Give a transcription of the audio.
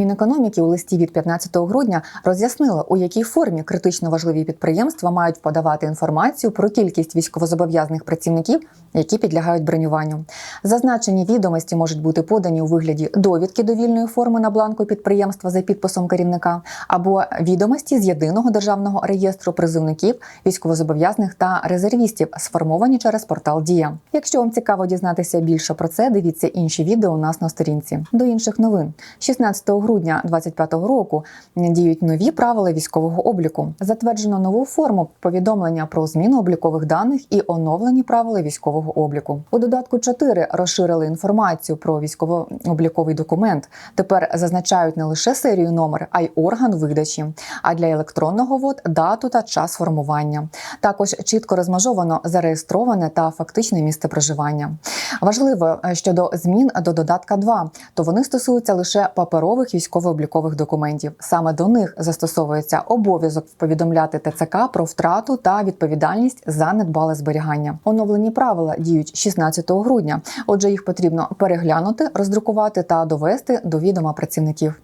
Мінекономіки у листі від 15 грудня роз'яснило, у якій формі критично важливі підприємства мають подавати інформацію про кількість військовозобов'язаних працівників, які підлягають бронюванню. Зазначені відомості можуть бути подані у вигляді довідки довільної форми на бланку підприємства за підписом керівника або відомості з єдиного державного реєстру призовників, військовозобов'язаних та резервістів, сформовані через портал Дія. Якщо вам цікаво дізнатися більше про це, дивіться інші відео у нас на сторінці. До інших новин 16 грудня 2025 року діють нові правила військового обліку. Затверджено нову форму повідомлення про зміну облікових даних і оновлені правила військового обліку. У додатку 4 розширили інформацію про військово-обліковий документ. Тепер зазначають не лише серію номер, а й орган видачі. А для електронного вод дату та час формування. Також чітко розмежовано зареєстроване та фактичне місце проживання. Важливо е, щодо змін до додатка 2, то вони стосуються лише паперових військово-облікових документів. Саме до них застосовується обов'язок повідомляти ТЦК про втрату та відповідальність за недбале зберігання. Оновлені правила діють 16 грудня. Отже, їх потрібно переглянути, роздрукувати та довести до відома працівників.